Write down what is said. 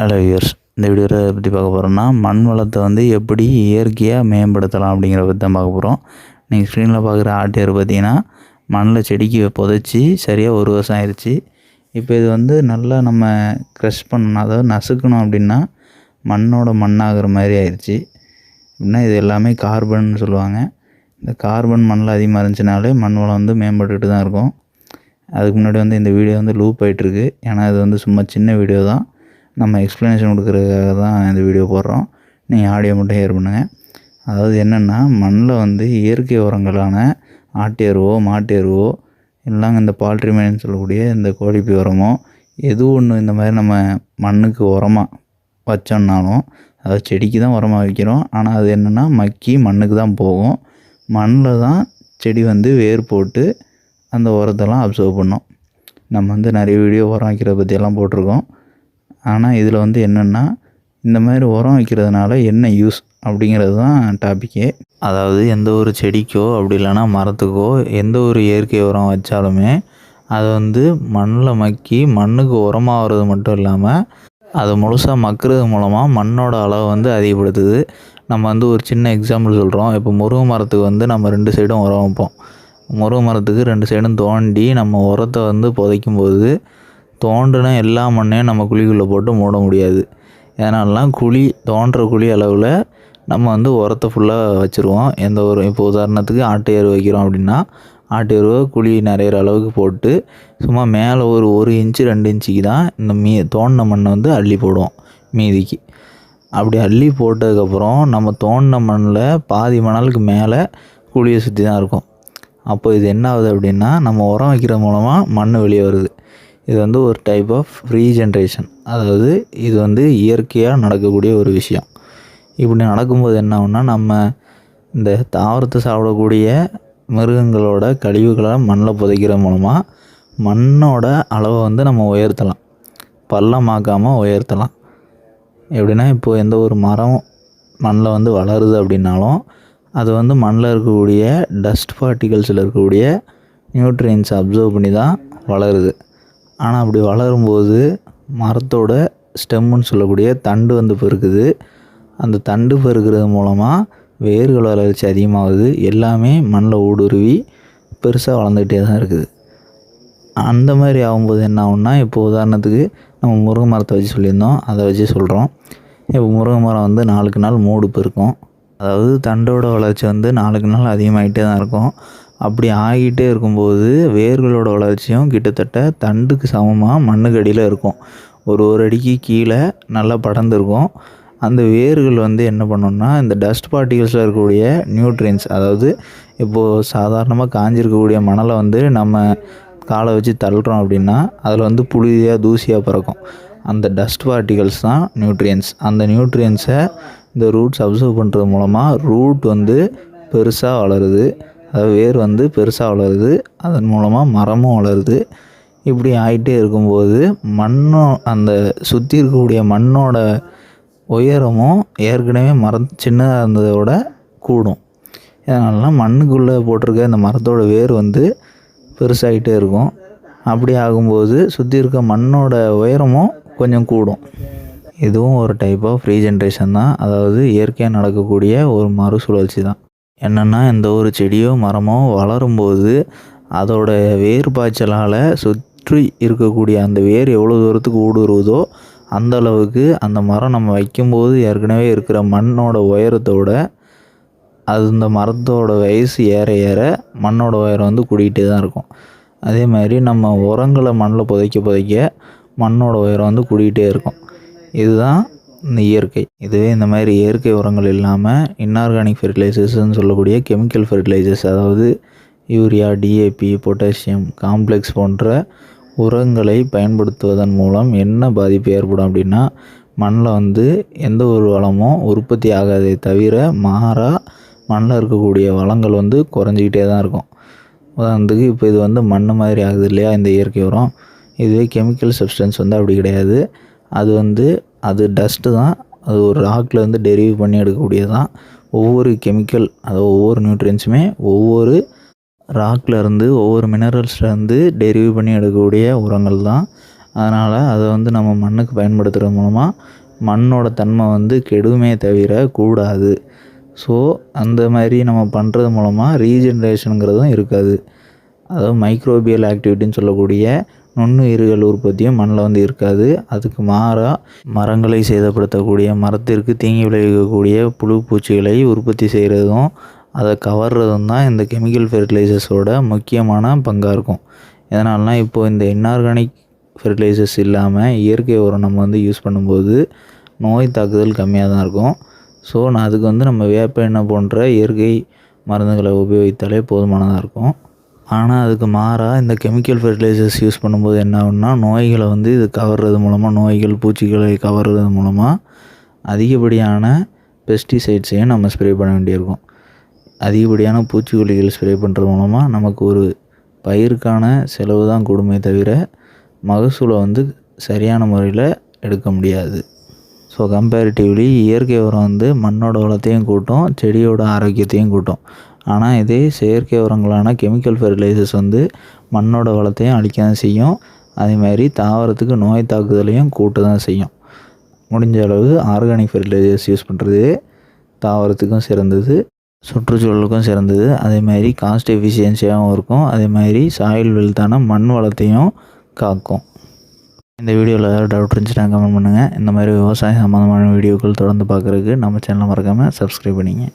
Hello viewers இந்த வீடியோவில் பற்றி பார்க்க போகிறோம்னா மண் வளத்தை வந்து எப்படி இயற்கையாக மேம்படுத்தலாம் அப்படிங்கிற பற்றி தான் பார்க்க போகிறோம் நீங்கள் ஸ்க்ரீனில் பார்க்குற ஆட்டியர் பார்த்தீங்கன்னா மண்ணில் செடிக்கு புதைச்சி சரியாக ஒரு வருஷம் ஆயிடுச்சு இப்போ இது வந்து நல்லா நம்ம க்ரஷ் பண்ணணும் அதாவது நசுக்கணும் அப்படின்னா மண்ணோட மண்ணாகிற மாதிரி ஆயிடுச்சு அப்படின்னா இது எல்லாமே கார்பன் சொல்லுவாங்க. இந்த கார்பன் மண்ணில் அதிகமாக இருந்துச்சுனாலே மண் வளம் வந்து மேம்பட்டுக்கிட்டு தான் இருக்கும். அதுக்கு முன்னாடி வந்து இந்த வீடியோ வந்து லூப் ஆகிட்டுருக்கு ஏன்னா இது வந்து சும்மா சின்ன வீடியோ தான். நம்ம எக்ஸ்ப்ளனேஷன் கொடுக்குறதுக்காக தான் இந்த வீடியோ போடுறோம். நீங்கள் ஆடியோ மட்டும் ஹேர் பண்ணுங்கள் அதாவது என்னென்னா மண்ணில் வந்து இயற்கை உரங்களான ஆட்டு எருவோ மாட்டு எருவோ இல்லைங்க இந்த பால்ட்ரி மேன் சொல்லக்கூடிய இந்த கோழிப்பி உரமோ எது ஒன்று இந்த மாதிரி நம்ம மண்ணுக்கு உரமாக வச்சோம்னாலும் அதாவது செடிக்கு தான் உரமாக வைக்கிறோம். ஆனால் அது என்னென்னா மக்கி மண்ணுக்கு தான் போகும். மண்ணில் தான் செடி வந்து வேர் போட்டு அந்த உரத்தெல்லாம் அப்சர்வ் பண்ணும். நம்ம வந்து நிறைய வீடியோ உரம் வைக்கிறத பற்றியெல்லாம் போட்டிருக்கோம். ஆனால் இதில் வந்து என்னென்னா இந்த மாதிரி உரம் வைக்கிறதுனால என்ன யூஸ் அப்படிங்கிறது தான் டாப்பிக்கே அதாவது எந்த ஒரு செடிக்கோ அப்படி இல்லைன்னா மரத்துக்கோ எந்த ஒரு இயற்கை உரம் வச்சாலுமே அது வந்து மண்ணில் மக்கி மண்ணுக்கு உரமாகிறது மட்டும் இல்லாமல் அது முழுசாக மக்கிறது மூலமாக மண்ணோட அளவு வந்து அதிகப்படுத்துது. நம்ம வந்து ஒரு சின்ன எக்ஸாம்பிள் சொல்கிறோம் இப்போ முருங்கை மரத்துக்கு வந்து நம்ம ரெண்டு சைடும் உரம் வைப்போம். முருங்கை மரத்துக்கு ரெண்டு சைடும் தோண்டி நம்ம உரத்தை வந்து புதைக்கும் போது தோண்டின எல்லா மண்ணையும் நம்ம குழிக்குள்ளே போட்டு மூட முடியாது. ஏன்னாலாம் குழி தோன்ற குழி அளவில் நம்ம வந்து உரத்தை ஃபுல்லாக வச்சுருவோம். எந்த ஒரு இப்போ உதாரணத்துக்கு ஆட்டு எரு வைக்கிறோம் அப்படின்னா ஆட்டு எருவை குழி நிறையிற அளவுக்கு போட்டு சும்மா மேலே ஒரு ஒரு இன்ச்சு ரெண்டு இன்ச்சுக்கு தான் இந்த மீ தோண்டின மண்ணை வந்து அள்ளி போடுவோம் மீதிக்கு. அப்படி அள்ளி போட்டதுக்கப்புறம் நம்ம தோண்டின மண்ணில் பாதி மணலுக்கு மேலே குழியை சுற்றி தான் இருக்கும். அப்போ இது என்ன ஆகுது அப்படின்னா நம்ம உரம் வைக்கிறது மூலமாக மண் வெளியே வருது. இது வந்து ஒரு டைப் ஆஃப் ரீஜென்ரேஷன் அதாவது இது வந்து இயற்கையாக நடக்கக்கூடிய ஒரு விஷயம். இப்படி நடக்கும்போது என்ன நம்ம இந்த தாவரத்தை சாப்பிடக்கூடிய மிருகங்களோட கழிவுகளை மண்ணில் புதைக்கிறது மூலமாக மண்ணோட அளவை வந்து நம்ம உயர்த்தலாம். பள்ளமாக்காமல் உயர்த்தலாம். எப்படின்னா இப்போது எந்த ஒரு மரம் மண்ணில் வந்து வளருது அப்படின்னாலும் அது வந்து மண்ணில் இருக்கக்கூடிய டஸ்ட் பார்ட்டிகல்ஸில் இருக்கக்கூடிய நியூட்ரியன்ஸ் அப்சர்வ் பண்ணி தான் வளருது. ஆனால் அப்படி வளரும்போது மரத்தோட ஸ்டெம்முன்னு சொல்லக்கூடிய தண்டு வந்து பெருக்குது. அந்த தண்டு பெருக்கிறது மூலமாக வேர்கள் வளர்ச்சி அதிகமாகுது. எல்லாமே மண்ணில் ஊடுருவி பெருசாக வளர்ந்துக்கிட்டே தான் இருக்குது. அந்த மாதிரி ஆகும்போது என்ன ஆகும்னா இப்போ உதாரணத்துக்கு நம்ம முருங்கை மரத்தை வச்சு சொல்லியிருந்தோம். அதை வச்சு சொல்கிறோம் இப்போ முருங்கை மரம் வந்து நாளுக்கு நாள் மூடு பெருக்கும். அதாவது தண்டோட வளர்ச்சி வந்து நாளுக்கு நாள் அதிகமாகிட்டே தான் இருக்கும். அப்படி ஆகிட்டே இருக்கும்போது வேர்களோட வளர்ச்சியும் கிட்டத்தட்ட தண்டுக்கு சமமாக மண்ணுக்கு அடியில் இருக்கும். ஒரு ஒரு அடிக்கு கீழே நல்லா படர்ந்துருக்கும். அந்த வேர்கள் வந்து என்ன பண்ணுன்னா இந்த டஸ்ட் பார்ட்டிகல்ஸில் இருக்கக்கூடிய நியூட்ரியன்ஸ் அதாவது இப்போது சாதாரணமாக காஞ்சிருக்கக்கூடிய மணலை வந்து நம்ம காலை வச்சு தள்ளுறோம் அப்படின்னா அதில் வந்து புழுதியாக தூசியாக பிறக்கும். அந்த டஸ்ட் பார்ட்டிகல்ஸ் தான் நியூட்ரியன்ஸ் அந்த நியூட்ரியன்ஸை இந்த ரூட்ஸ் அப்சர்வ் பண்ணுறது மூலமாக ரூட் வந்து பெருசாக வளருது. அதாவது வேர் வந்து பெருசாக வளருது. அதன் மூலமாக மரமும் வளருது. இப்படி ஆகிட்டே இருக்கும்போது மண்ணும் அந்த சுற்றி இருக்கக்கூடிய மண்ணோட உயரமும் ஏற்கனவே மரம் சின்னதாக இருந்ததோட கூடும். இதனாலலாம் மண்ணுக்குள்ளே போட்டிருக்க இந்த மரத்தோட வேர் வந்து பெருசாகிட்டே இருக்கும். அப்படி ஆகும்போது சுற்றி இருக்க மண்ணோட உயரமும் கொஞ்சம் கூடும். இதுவும் ஒரு டைப் ஆஃப் ரீஜென்ரேஷன் தான். அதாவது இயற்கையாக நடக்கக்கூடிய ஒரு மறுசுழற்சி தான். என்னென்னா எந்த ஒரு செடியோ மரமோ வளரும்போது அதோட வேர் பாய்ச்சலால் சுற்றி இருக்கக்கூடிய அந்த வேர் எவ்வளோ தூரத்துக்கு ஊடுருவுதோ அந்த அளவுக்கு அந்த மரம் நம்ம வைக்கும்போது ஏற்கனவே இருக்கிற மண்ணோட உயரத்தோட அது இந்த மரத்தோட வயசு ஏற ஏற மண்ணோட உயரம் வந்து கூடிக்கிட்டே தான் இருக்கும். அதே மாதிரி நம்ம உரங்களை மண்ணில் புதைக்க புதைக்க மண்ணோட உயரம் வந்து கூடிக்கிட்டே இருக்கும். இதுதான் இந்த இயற்கை. இதுவே இந்த மாதிரி இயற்கை உரங்கள் இல்லாமல் இன்ஆர்கானிக் ஃபெர்டிலைசர்ஸ்ன்னு சொல்லக்கூடிய கெமிக்கல் ஃபெர்டிலைசர்ஸ் அதாவது யூரியா டிஏபி பொட்டாசியம் காம்ப்ளெக்ஸ் போன்ற உரங்களை பயன்படுத்துவதன் மூலம் என்ன பாதிப்பு ஏற்படும் அப்படின்னா மண்ணில் வந்து எந்த ஒரு வளமும் உற்பத்தி ஆகாதே தவிர மாறாக மண்ணில் இருக்கக்கூடிய வளங்கள் வந்து குறைஞ்சிக்கிட்டே தான் இருக்கும். உதாரணத்துக்கு இப்போ இது வந்து மண் மாதிரி ஆகுது இல்லையா இந்த இயற்கை உரம். இதுவே கெமிக்கல் சப்ஸ்டன்ஸ் வந்து அப்படி கிடையாது. அது வந்து அது டஸ்ட்டு தான். அது ஒரு ராக்லேருந்து டெரிவ் பண்ணி எடுக்கக்கூடியது தான் ஒவ்வொரு கெமிக்கல் அதாவது ஒவ்வொரு நியூட்ரியன்ஸுமே ஒவ்வொரு ராக்லேருந்து ஒவ்வொரு மினரல்ஸ்லேருந்து டெரிவ் பண்ணி எடுக்கக்கூடிய உரங்கள் தான் அதனால் அதை வந்து நம்ம மண்ணுக்கு பயன்படுத்துகிறது மூலமாக மண்ணோட தன்மை வந்து கெடுமே தவிர கூடாது. ஸோ அந்த மாதிரி நம்ம பண்ணுறது மூலமாக ரீஜென்ரேஷனுங்கிறதும் இருக்காது. அதாவது மைக்ரோபியல் ஆக்டிவிட்டின்னு சொல்லக்கூடிய நுண்ணுயிர்கள் உற்பத்தியும் மண்ணில் வந்து இருக்காது. அதுக்கு மாறாக மரங்களை சேதப்படுத்தக்கூடிய மரத்திற்கு தீங்கி விளைவிக்கக்கூடிய புழு பூச்சிகளை உற்பத்தி செய்கிறதும் அதை கவர்றதும் தான் இந்த கெமிக்கல் ஃபெர்டிலைசர்ஸோட முக்கியமான பங்காக இருக்கும். எதனால்னா இப்போது இந்த இன்ஆர்கானிக் ஃபெர்டிலைசர்ஸ் இல்லாமல் இயற்கை உரம் நம்ம வந்து யூஸ் பண்ணும்போது நோய் தாக்குதல் கம்மியாக தான் இருக்கும். ஸோ நான் அதுக்கு வந்து நம்ம வேப்ப எண்ணெய் போன்ற இயற்கை மருந்துகளை உபயோகித்தாலே போதுமானதாக இருக்கும். ஆனால் அதுக்கு மாறாக இந்த கெமிக்கல் ஃபெர்டிலைசர்ஸ் யூஸ் பண்ணும்போது என்ன ஆகும்னா நோய்களை வந்து இது கவர்றது மூலமாக நோய்கள் பூச்சிகளை கவர்றது மூலமாக அதிகப்படியான பெஸ்டிசைட்ஸையும் நம்ம ஸ்ப்ரே பண்ண வேண்டியிருக்கும். அதிகப்படியான பூச்சிக்கொல்லிகள் ஸ்ப்ரே பண்ணுறது மூலமாக நமக்கு ஒரு பயிருக்கான செலவு தான் கூடுமே தவிர மகசூலை வந்து சரியான முறையில் எடுக்க முடியாது. ஸோ கம்பேரிட்டிவ்லி இயற்கை உரம் வந்து மண்ணோட வளத்தையும் கூட்டும் செடியோட ஆரோக்கியத்தையும் கூட்டும். ஆனால் இதே செயற்கை உரங்களான கெமிக்கல் ஃபெர்டிலைசர்ஸ் வந்து மண்ணோட வளத்தையும் அழிக்க தான் செய்யும். அதே மாதிரி தாவரத்துக்கு நோய் தாக்குதலையும் கூட்ட தான் செய்யும். முடிஞ்ச அளவு ஆர்கானிக் ஃபெர்டிலைசர்ஸ் யூஸ் பண்ணுறது தாவரத்துக்கும் சிறந்தது சுற்றுச்சூழலுக்கும் சிறந்தது. அதே மாதிரி காஸ்ட் எஃபிஷியன்சியாகவும் இருக்கும். அதே மாதிரி சாயில் வெல்த்தான மண் வளத்தையும் காக்கும். இந்த வீடியோவில் ஏதாவது டவுட் இருந்துச்சுன்னா கமெண்ட் பண்ணுங்கள் இந்த மாதிரி விவசாயம் சம்மந்தமான வீடியோக்கள் தொடர்ந்து பார்க்குறதுக்கு நம்ம சேனலை மறக்காமல் சப்ஸ்கிரைப் பண்ணிங்க.